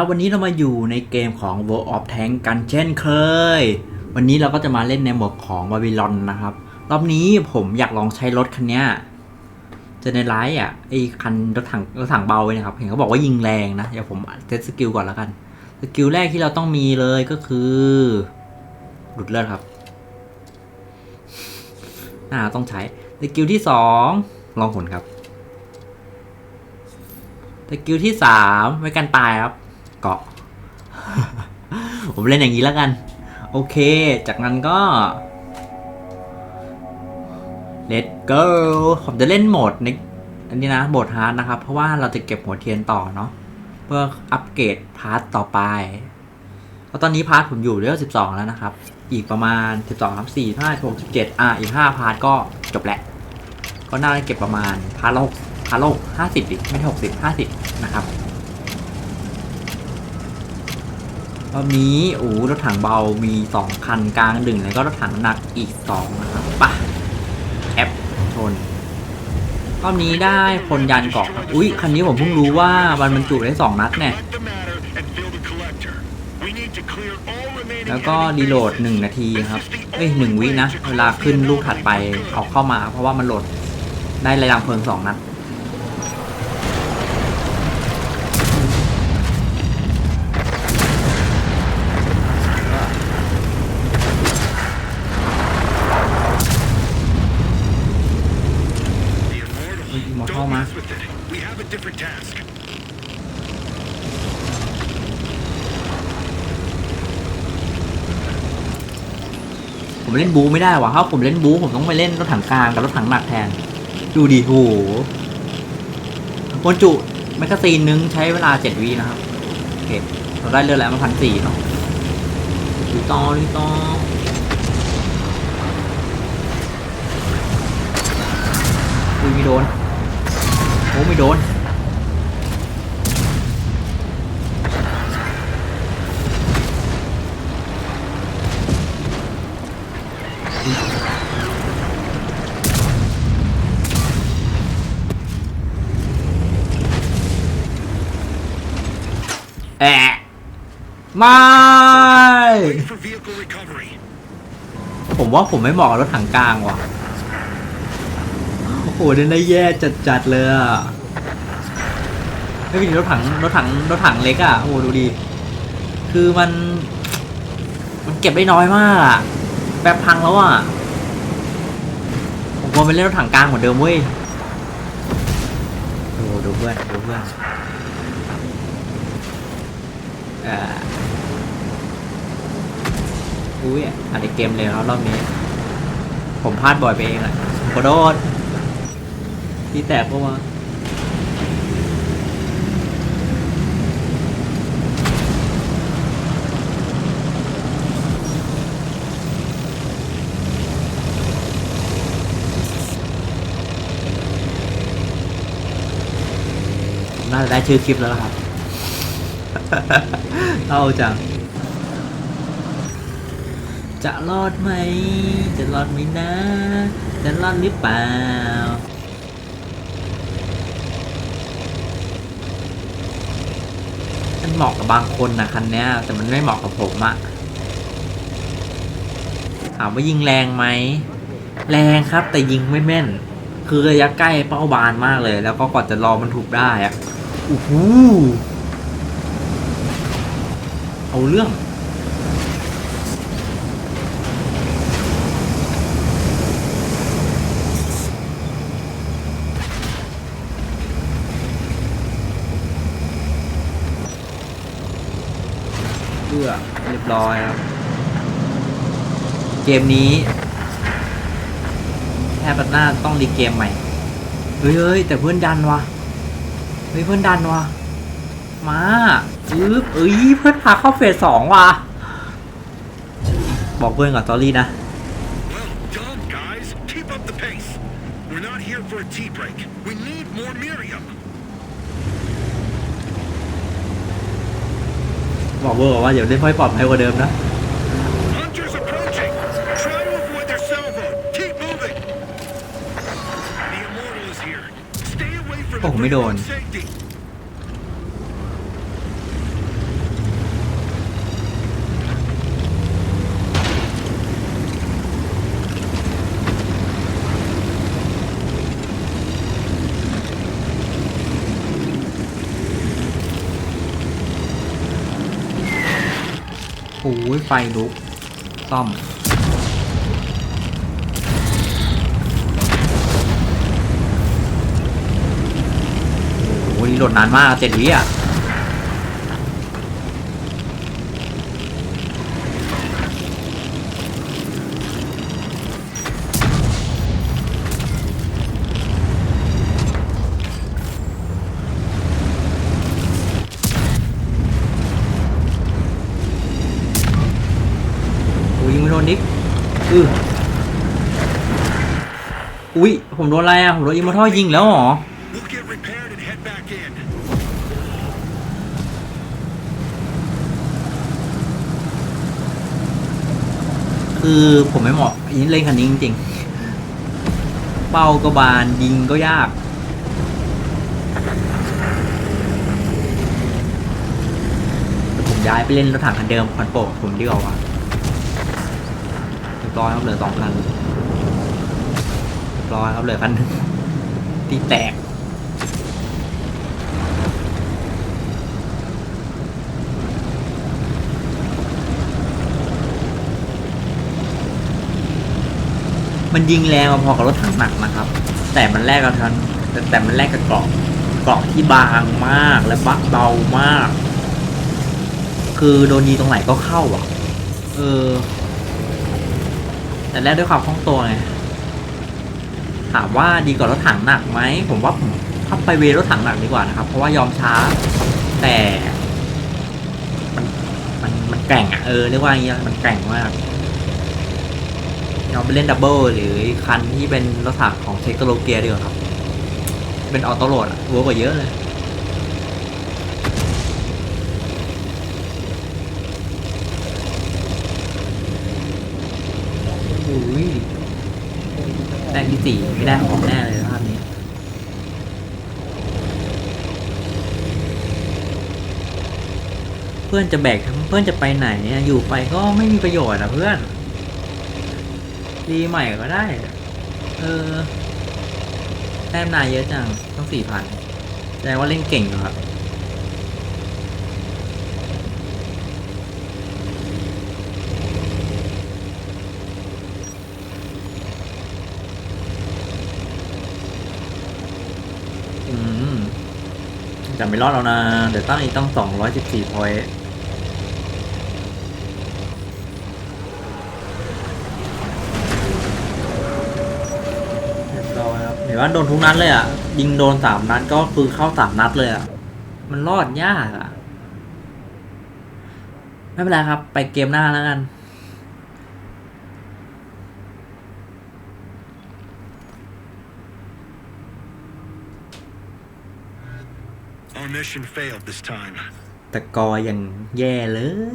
ับวันนี้เรามาอยู่ในเกมของ World of Tank กันเช่นเคย วันนี้เราก็จะมาเล่นในหมวดของ Babylon นะครับ รอบนี้ผมอยากลองใช้รถคันนี้ยเจเนไลท์อะไอคันรถถังรถถังเบาเลยนะครับ เห็นเขาบอกว่ายิงแรงนะ เดี๋ยวผมเทสสกิลก่อนแล้วกัน สกิลแรกที่เราต้องมีเลยก็คือหลุดเลือดครับน่าต้องใช้ สกิลที่สองลองผลครับสกิลที่สามไว้กันตายครับ เกาะ ผมเล่นอย่างนี้แล้วกัน โอเค จากนั้นก็ Let's go ผมจะเล่นโหมดในอันนี้นะโหมดฮาร์ดนะครับ เพราะว่าเราจะเก็บหัวเทียนต่อเนาะเพื่ออัปเกรดพาร์ทต่อไปเพราะตอนนี้พาร์ทผมอยู่เลเวล12 แล้วนะครับ อีกประมาณ 12 3 4 5 6 17อะอีก 5 พาร์ทก็จบแหละ ก็น่าจะเก็บประมาณพาร์ทละ6พาร์ทละ50ดิไม่ใช่60 50 นะครับ รอบนี้โอ้รถถังเบามี 2 คันกลางหนึ่งแล้วก็รถถังหนักอีก 2 นะครับป่ะแอปชนรอบนี้ได้พลยานเกาะอุ้ยคันนี้ผมเพิ่งรู้ว่ามันบรรจุได้ 2 นัดเนี่ยแล้วก็รีโหลด 1 นาทีครับเอ้ยหนึ่งวินะ เวลาขึ้นลูกถัดไปเอาเข้ามา เพราะว่ามันโหลดได้ระดับเพลิง 2 นัด ผมเล่นบูไม่ได้ว่ะถ้าผมเล่นบูผมต้องไปเล่นรถถังกลางกับรถถังหนักแทน ดูดิโหบนจุแมกกาซีนนึงใช้เวลาเจ็ดวินะครับโอเคเราได้เรือแล้วมาพันสี่เนาะดูต่อดูต่อไม่โดนโอ้ไม่โดน แอะไม่ Wait for vehicle recovery. ผมว่าผมไม่เหมาะกับรถถังกลางว่ะ โอ้โหเดินได้แย่จัดๆเลยอะไม่เป็นรถถังรถถังรถถังเล็กอะโอ้โหดูดี คือมัน มันเก็บได้น้อยมากอะแป๊บพังแล้วอะผมควรไปเล่นรถถังกลางเหมือนเดิมเว้ย โอ้โหดูเพื่อนดูเพื่อน อุ้ยอันนี้เกมเลยครับรอบนี้ ผมพลาดบ่อยไปเองอะขอโทษที่แตกเพราะว่าน่าจะได้ชื่อคลิปแล้วครับ เอาจัง จะรอดไหม จะรอดไหมนะ จะรอดหรือเปล่า มันเหมาะกับบางคนนะคันนี้แต่มันไม่เหมาะกับผมอะถามว่ายิงแรงไหม แรงครับแต่ยิงไม่แม่น คือระยะใกล้เป้าบานมากเลย แล้วก็กว่าจะรอมันถูกได้อะโอ้โห เอาเรื่อง เพื่อเรียบร้อยครับ เกมนี้แทบจะน่าต้องรีเกมใหม่เฮ้ยเฮ้ยแต่เพื่อนดันวะ เฮ้ยเพื่อนดันวะ มาอึ๊บเอ้ยเพื่อนพาเข้าเฟสสองว่ะ บอกเพื่อนก่อนตอรี่นะ Well done, guys. Keep up the pace. We're not here for a tea break. We need more Miriam. บอกเพื่อนก่อนว่าเดี๋ยวเล่นค่อยปลอดภัยกว่าเดิมนะ Hunters approaching. Try to avoid their salvo. Keep moving. The immortal is here. Stay away from โอ้ the ไม่โดน critical safety. โอ้ยไฟลุกซ่อม โอ้ยหนี่โหลดนานมากเจ็ดวิอะ โอ้ยยิงไม่โดนนิกอือ อุ้ยผมโดนอะไรอะผมโดนอิมมอร์ทัลยิงแล้วเหรอ We'll get repaired and head back in. คือผมไม่เหมาะยิงเล่นคันนี้จริงๆ เป้าก็บานยิงก็ยาก ผมย้ายไปเล่นรถถังคันเดิมคันโปรดผมดีกว่าวะเรียบร้อยครับเหลือสองคันเร้อยครับเลือคันหนึ่งที่แตกมันยิงแรงพอกับรถถังหนักนะครับ แต่มันแลกกับทันแต่แต่มันแลกกับเกราะเกราะที่บางมากและบักเบามาก คือโดนยิงตรงไหนก็เข้าอะ เออ แต่แลกด้วยความคล่องตัวไง ถามว่าดีกว่ารถถังหนักไหมผมว่าผมขับไปเวรถถังหนักดีกว่านะครับ เพราะว่ายอมช้า แต่มันมันมันแกร่งอะเออเรียกว่าอย่างเงี้ยมันแกร่งมากเราไปเล่นดับเบิลหรือคันที่เป็นรถถังของเทคโนโลยีดีกว่าครับ เป็นออโต้โหลดอะเวิร์กกว่าเยอะเลยแต้มที่ สี่ไม่ได้ของแน่เลยภาพนี้ เพื่อนจะแบกทั้งเพื่อนจะไปไหนเนี่ยอยู่ไปก็ไม่มีประโยชน์อะเพื่อน ดีใหม่ก็ได้ เออแต้มนายเยอะจังต้องสี่พันแสดงว่าเล่นเก่งอยู่ครับ อืมจะ ไม่รอดแล้วนะ เดี๋ยวตั้งอีกต้องสองร้อยสิบสี่พอยต์เรียบร้อยครับเห็นว่าโดนทุกนัดเลยอะ ยิงโดนสามนัดก็คือเข้าสามนัดเลยอะ มันรอดยากอะ ไม่เป็นไรครับ ไปเกมหน้าแล้วกัน Our mission failed this time. แต่กอยังแย่เลย